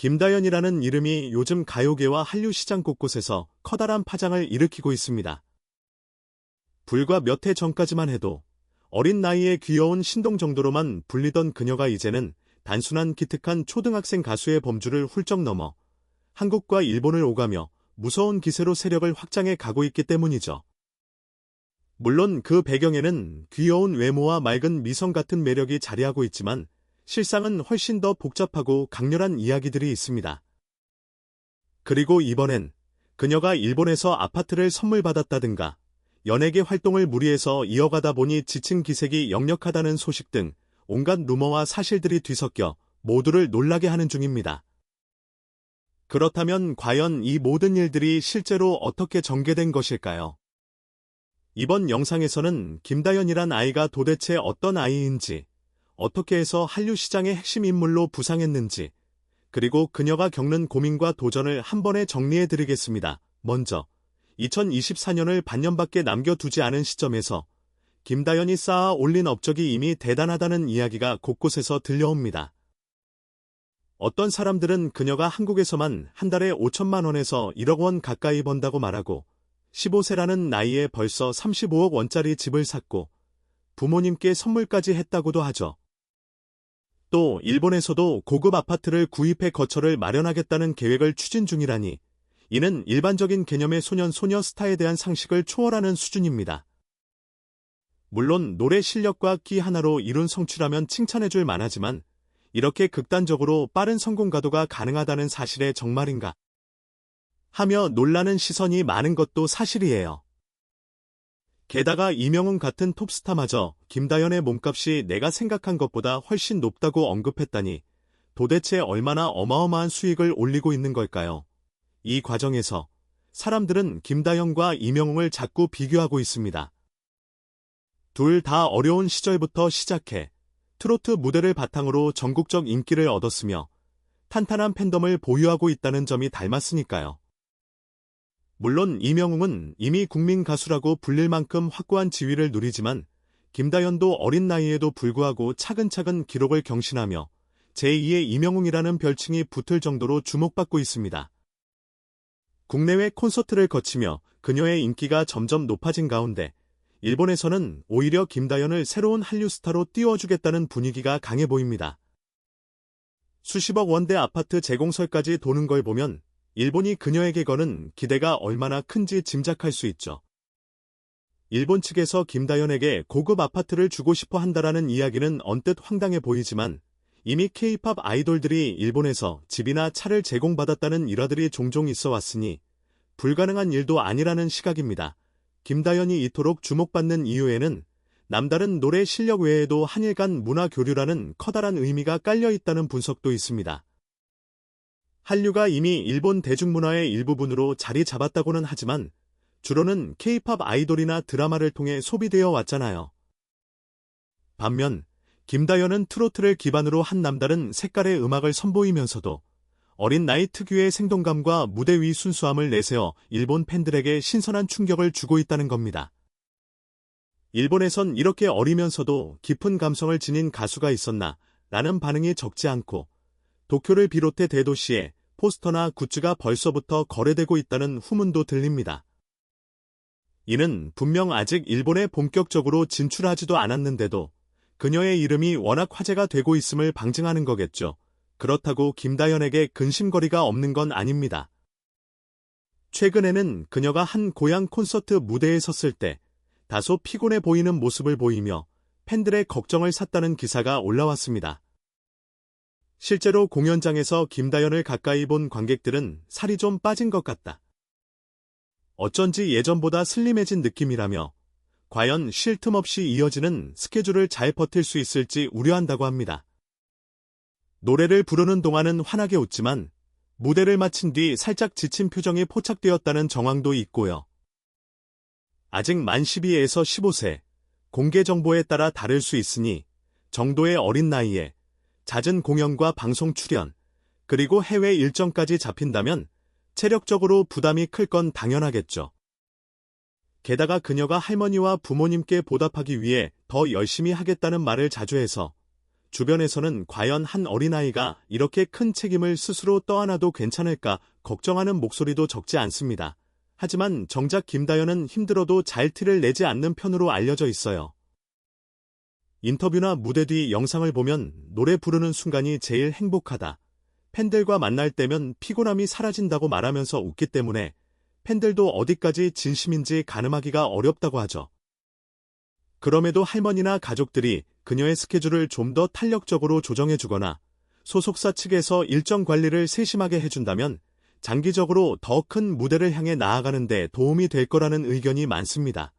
김다연이라는 이름이 요즘 가요계와 한류 시장 곳곳에서 커다란 파장을 일으키고 있습니다. 불과 몇 해 전까지만 해도 어린 나이에 귀여운 신동 정도로만 불리던 그녀가 이제는 단순한 기특한 초등학생 가수의 범주를 훌쩍 넘어 한국과 일본을 오가며 무서운 기세로 세력을 확장해 가고 있기 때문이죠. 물론 그 배경에는 귀여운 외모와 맑은 미성 같은 매력이 자리하고 있지만 실상은 훨씬 더 복잡하고 강렬한 이야기들이 있습니다. 그리고 이번엔 그녀가 일본에서 아파트를 선물 받았다든가 연예계 활동을 무리해서 이어가다 보니 지친 기색이 역력하다는 소식 등 온갖 루머와 사실들이 뒤섞여 모두를 놀라게 하는 중입니다. 그렇다면 과연 이 모든 일들이 실제로 어떻게 전개된 것일까요? 이번 영상에서는 김다연이란 아이가 도대체 어떤 아이인지, 어떻게 해서 한류 시장의 핵심 인물로 부상했는지, 그리고 그녀가 겪는 고민과 도전을 한 번에 정리해 드리겠습니다. 먼저 2024년을 반년밖에 남겨두지 않은 시점에서 김다연이 쌓아 올린 업적이 이미 대단하다는 이야기가 곳곳에서 들려옵니다. 어떤 사람들은 그녀가 한국에서만 한 달에 5천만 원에서 1억 원 가까이 번다고 말하고 15세라는 나이에 벌써 35억 원짜리 집을 샀고 부모님께 선물까지 했다고도 하죠. 또 일본에서도 고급 아파트를 구입해 거처를 마련하겠다는 계획을 추진 중이라니 이는 일반적인 개념의 소년 소녀 스타에 대한 상식을 초월하는 수준입니다. 물론 노래 실력과 끼 하나로 이룬 성취라면 칭찬해줄 만하지만 이렇게 극단적으로 빠른 성공 가도가 가능하다는 사실에 정말인가 하며 놀라는 시선이 많은 것도 사실이에요. 게다가 이명훈 같은 톱스타마저 김다연의 몸값이 내가 생각한 것보다 훨씬 높다고 언급했다니 도대체 얼마나 어마어마한 수익을 올리고 있는 걸까요? 이 과정에서 사람들은 김다연과 이명웅을 자꾸 비교하고 있습니다. 둘 다 어려운 시절부터 시작해 트로트 무대를 바탕으로 전국적 인기를 얻었으며 탄탄한 팬덤을 보유하고 있다는 점이 닮았으니까요. 물론 이명웅은 이미 국민 가수라고 불릴 만큼 확고한 지위를 누리지만 김다연도 어린 나이에도 불구하고 차근차근 기록을 경신하며 제2의 이명웅이라는 별칭이 붙을 정도로 주목받고 있습니다. 국내외 콘서트를 거치며 그녀의 인기가 점점 높아진 가운데 일본에서는 오히려 김다연을 새로운 한류 스타로 띄워주겠다는 분위기가 강해 보입니다. 수십억 원대 아파트 재공설까지 도는 걸 보면 일본이 그녀에게 거는 기대가 얼마나 큰지 짐작할 수 있죠. 일본 측에서 김다연에게 고급 아파트를 주고 싶어 한다라는 이야기는 언뜻 황당해 보이지만 이미 케이팝 아이돌들이 일본에서 집이나 차를 제공받았다는 일화들이 종종 있어 왔으니 불가능한 일도 아니라는 시각입니다. 김다연이 이토록 주목받는 이유에는 남다른 노래 실력 외에도 한일 간 문화 교류라는 커다란 의미가 깔려 있다는 분석도 있습니다. 한류가 이미 일본 대중문화의 일부분으로 자리 잡았다고는 하지만 주로는 케이팝 아이돌이나 드라마를 통해 소비되어 왔잖아요. 반면 김다연은 트로트를 기반으로 한 남다른 색깔의 음악을 선보이면서도 어린 나이 특유의 생동감과 무대 위 순수함을 내세워 일본 팬들에게 신선한 충격을 주고 있다는 겁니다. 일본에선 이렇게 어리면서도 깊은 감성을 지닌 가수가 있었나 라는 반응이 적지 않고 도쿄를 비롯해 대도시에 포스터나 굿즈가 벌써부터 거래되고 있다는 후문도 들립니다. 이는 분명 아직 일본에 본격적으로 진출하지도 않았는데도 그녀의 이름이 워낙 화제가 되고 있음을 방증하는 거겠죠. 그렇다고 김다연에게 근심거리가 없는 건 아닙니다. 최근에는 그녀가 한 고향 콘서트 무대에 섰을 때 다소 피곤해 보이는 모습을 보이며 팬들의 걱정을 샀다는 기사가 올라왔습니다. 실제로 공연장에서 김다연을 가까이 본 관객들은 살이 좀 빠진 것 같다. 어쩐지 예전보다 슬림해진 느낌이라며 과연 쉴 틈 없이 이어지는 스케줄을 잘 버틸 수 있을지 우려한다고 합니다. 노래를 부르는 동안은 환하게 웃지만 무대를 마친 뒤 살짝 지친 표정이 포착되었다는 정황도 있고요. 아직 만 12에서 15세, 공개 정보에 따라 다를 수 있으니 정도의 어린 나이에 잦은 공연과 방송 출연, 그리고 해외 일정까지 잡힌다면 체력적으로 부담이 클 건 당연하겠죠. 게다가 그녀가 할머니와 부모님께 보답하기 위해 더 열심히 하겠다는 말을 자주 해서 주변에서는 과연 한 어린아이가 이렇게 큰 책임을 스스로 떠안아도 괜찮을까 걱정하는 목소리도 적지 않습니다. 하지만 정작 김다연은 힘들어도 잘 티를 내지 않는 편으로 알려져 있어요. 인터뷰나 무대 뒤 영상을 보면 노래 부르는 순간이 제일 행복하다. 팬들과 만날 때면 피곤함이 사라진다고 말하면서 웃기 때문에 팬들도 어디까지 진심인지 가늠하기가 어렵다고 하죠. 그럼에도 할머니나 가족들이 그녀의 스케줄을 좀 더 탄력적으로 조정해주거나 소속사 측에서 일정 관리를 세심하게 해준다면 장기적으로 더 큰 무대를 향해 나아가는 데 도움이 될 거라는 의견이 많습니다.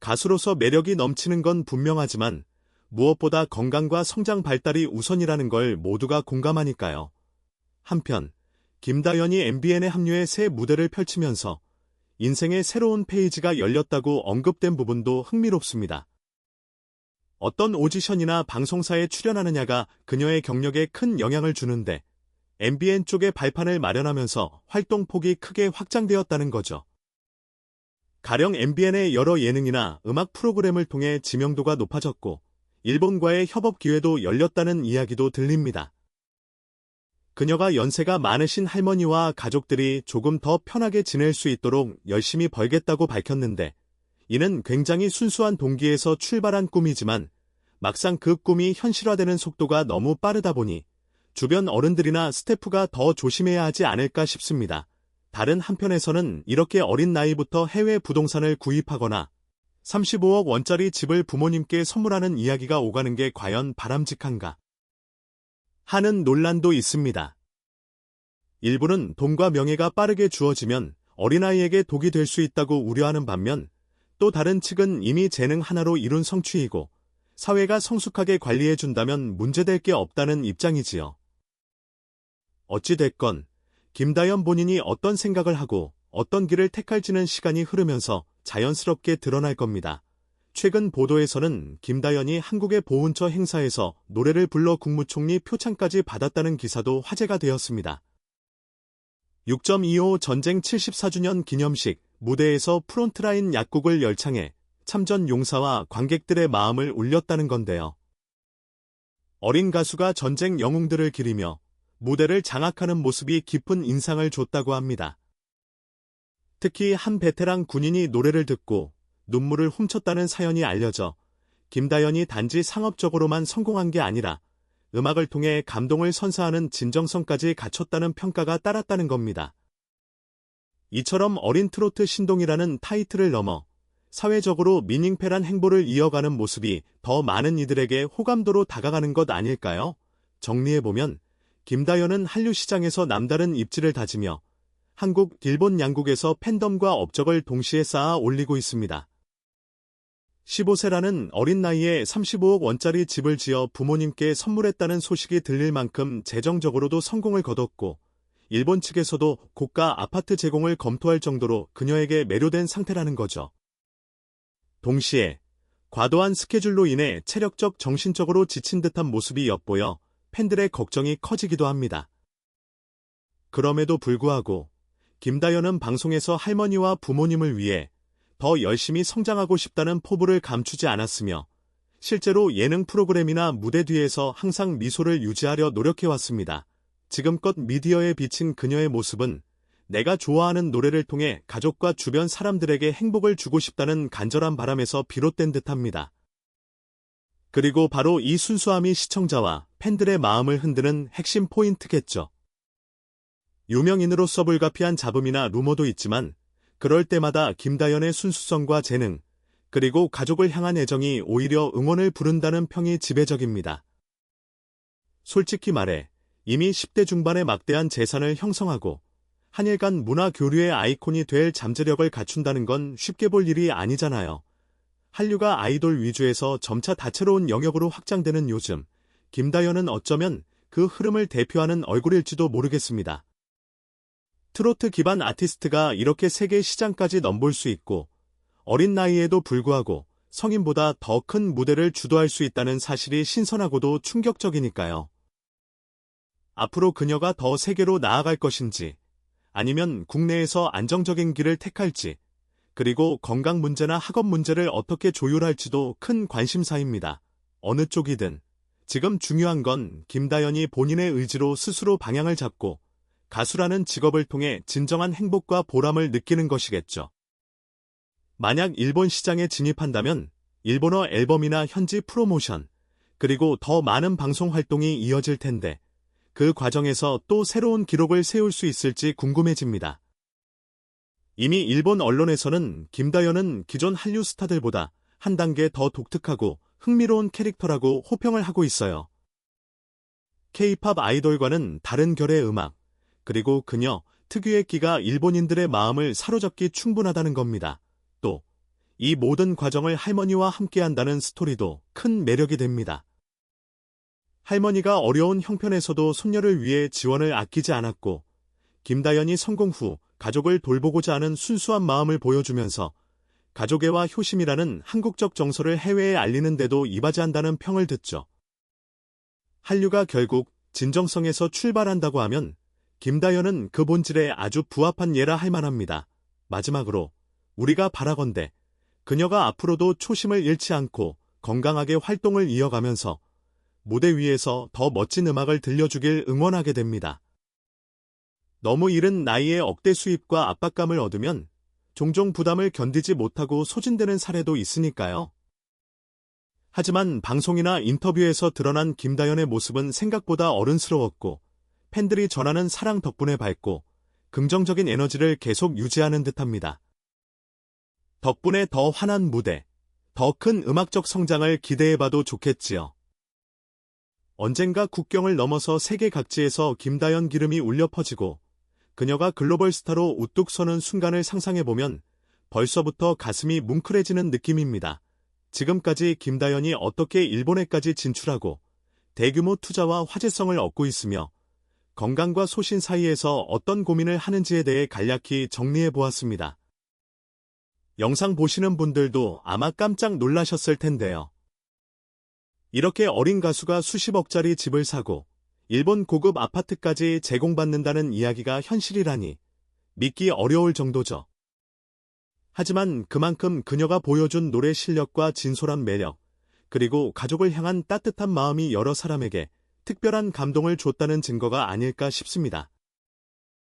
가수로서 매력이 넘치는 건 분명하지만 무엇보다 건강과 성장 발달이 우선이라는 걸 모두가 공감하니까요. 한편 김다연이 MBN에 합류해 새 무대를 펼치면서 인생의 새로운 페이지가 열렸다고 언급된 부분도 흥미롭습니다. 어떤 오디션이나 방송사에 출연하느냐가 그녀의 경력에 큰 영향을 주는데 MBN 쪽에 발판을 마련하면서 활동 폭이 크게 확장되었다는 거죠. 가령 MBN의 여러 예능이나 음악 프로그램을 통해 지명도가 높아졌고 일본과의 협업 기회도 열렸다는 이야기도 들립니다. 그녀가 연세가 많으신 할머니와 가족들이 조금 더 편하게 지낼 수 있도록 열심히 벌겠다고 밝혔는데 이는 굉장히 순수한 동기에서 출발한 꿈이지만 막상 그 꿈이 현실화되는 속도가 너무 빠르다 보니 주변 어른들이나 스태프가 더 조심해야 하지 않을까 싶습니다. 다른 한편에서는 이렇게 어린 나이부터 해외 부동산을 구입하거나 35억 원짜리 집을 부모님께 선물하는 이야기가 오가는 게 과연 바람직한가 하는 논란도 있습니다. 일부는 돈과 명예가 빠르게 주어지면 어린아이에게 독이 될 수 있다고 우려하는 반면 또 다른 측은 이미 재능 하나로 이룬 성취이고 사회가 성숙하게 관리해준다면 문제될 게 없다는 입장이지요. 어찌됐건 김다연 본인이 어떤 생각을 하고 어떤 길을 택할지는 시간이 흐르면서 자연스럽게 드러날 겁니다. 최근 보도에서는 김다연이 한국의 보훈처 행사에서 노래를 불러 국무총리 표창까지 받았다는 기사도 화제가 되었습니다. 6.25 전쟁 74주년 기념식 무대에서 프론트라인 약국을 열창해 참전 용사와 관객들의 마음을 울렸다는 건데요. 어린 가수가 전쟁 영웅들을 기리며 무대를 장악하는 모습이 깊은 인상을 줬다고 합니다. 특히 한 베테랑 군인이 노래를 듣고 눈물을 훔쳤다는 사연이 알려져 김다연이 단지 상업적으로만 성공한 게 아니라 음악을 통해 감동을 선사하는 진정성까지 갖췄다는 평가가 따랐다는 겁니다. 이처럼 어린 트로트 신동이라는 타이틀을 넘어 사회적으로 미닝페란 행보를 이어가는 모습이 더 많은 이들에게 호감도로 다가가는 것 아닐까요? 정리해보면 김다연은 한류 시장에서 남다른 입지를 다지며 한국, 일본 양국에서 팬덤과 업적을 동시에 쌓아 올리고 있습니다. 15세라는 어린 나이에 35억 원짜리 집을 지어 부모님께 선물했다는 소식이 들릴 만큼 재정적으로도 성공을 거뒀고 일본 측에서도 고가 아파트 제공을 검토할 정도로 그녀에게 매료된 상태라는 거죠. 동시에 과도한 스케줄로 인해 체력적 정신적으로 지친 듯한 모습이 엿보여 팬들의 걱정이 커지기도 합니다. 그럼에도 불구하고 김다연은 방송에서 할머니와 부모님을 위해 더 열심히 성장하고 싶다는 포부를 감추지 않았으며 실제로 예능 프로그램이나 무대 뒤에서 항상 미소를 유지하려 노력해왔습니다. 지금껏 미디어에 비친 그녀의 모습은 내가 좋아하는 노래를 통해 가족과 주변 사람들에게 행복을 주고 싶다는 간절한 바람에서 비롯된 듯합니다. 그리고 바로 이 순수함이 시청자와 팬들의 마음을 흔드는 핵심 포인트겠죠. 유명인으로 서 불가피한 잡음이나 루머도 있지만 그럴 때마다 김다연의 순수성과 재능, 그리고 가족을 향한 애정이 오히려 응원을 부른다는 평이 지배적입니다. 솔직히 말해 이미 10대 중반의 막대한 재산을 형성하고 한일 간 문화 교류의 아이콘이 될 잠재력을 갖춘다는 건 쉽게 볼 일이 아니잖아요. 한류가 아이돌 위주에서 점차 다채로운 영역으로 확장되는 요즘, 김다연은 어쩌면 그 흐름을 대표하는 얼굴일지도 모르겠습니다. 트로트 기반 아티스트가 이렇게 세계 시장까지 넘볼 수 있고, 어린 나이에도 불구하고 성인보다 더 큰 무대를 주도할 수 있다는 사실이 신선하고도 충격적이니까요. 앞으로 그녀가 더 세계로 나아갈 것인지, 아니면 국내에서 안정적인 길을 택할지, 그리고 건강 문제나 학업 문제를 어떻게 조율할지도 큰 관심사입니다. 어느 쪽이든 지금 중요한 건 김다연이 본인의 의지로 스스로 방향을 잡고 가수라는 직업을 통해 진정한 행복과 보람을 느끼는 것이겠죠. 만약 일본 시장에 진입한다면 일본어 앨범이나 현지 프로모션, 그리고 더 많은 방송 활동이 이어질 텐데 그 과정에서 또 새로운 기록을 세울 수 있을지 궁금해집니다. 이미 일본 언론에서는 김다연은 기존 한류 스타들보다 한 단계 더 독특하고 흥미로운 캐릭터라고 호평을 하고 있어요. K-팝 아이돌과는 다른 결의 음악, 그리고 그녀 특유의 끼가 일본인들의 마음을 사로잡기 충분하다는 겁니다. 또, 이 모든 과정을 할머니와 함께한다는 스토리도 큰 매력이 됩니다. 할머니가 어려운 형편에서도 손녀를 위해 지원을 아끼지 않았고, 김다연이 성공 후 가족을 돌보고자 하는 순수한 마음을 보여주면서 가족애와 효심이라는 한국적 정서를 해외에 알리는 데도 이바지한다는 평을 듣죠. 한류가 결국 진정성에서 출발한다고 하면 김다연은 그 본질에 아주 부합한 예라 할 만합니다. 마지막으로 우리가 바라건대 그녀가 앞으로도 초심을 잃지 않고 건강하게 활동을 이어가면서 무대 위에서 더 멋진 음악을 들려주길 응원하게 됩니다. 너무 이른 나이에 억대 수입과 압박감을 얻으면 종종 부담을 견디지 못하고 소진되는 사례도 있으니까요. 하지만 방송이나 인터뷰에서 드러난 김다연의 모습은 생각보다 어른스러웠고 팬들이 전하는 사랑 덕분에 밝고 긍정적인 에너지를 계속 유지하는 듯합니다. 덕분에 더 환한 무대, 더 큰 음악적 성장을 기대해봐도 좋겠지요. 언젠가 국경을 넘어서 세계 각지에서 김다연 기름이 울려 퍼지고 그녀가 글로벌 스타로 우뚝 서는 순간을 상상해보면 벌써부터 가슴이 뭉클해지는 느낌입니다. 지금까지 김다연이 어떻게 일본에까지 진출하고 대규모 투자와 화제성을 얻고 있으며 건강과 소신 사이에서 어떤 고민을 하는지에 대해 간략히 정리해 보았습니다. 영상 보시는 분들도 아마 깜짝 놀라셨을 텐데요. 이렇게 어린 가수가 수십억짜리 집을 사고 일본 고급 아파트까지 제공받는다는 이야기가 현실이라니 믿기 어려울 정도죠. 하지만 그만큼 그녀가 보여준 노래 실력과 진솔한 매력, 그리고 가족을 향한 따뜻한 마음이 여러 사람에게 특별한 감동을 줬다는 증거가 아닐까 싶습니다.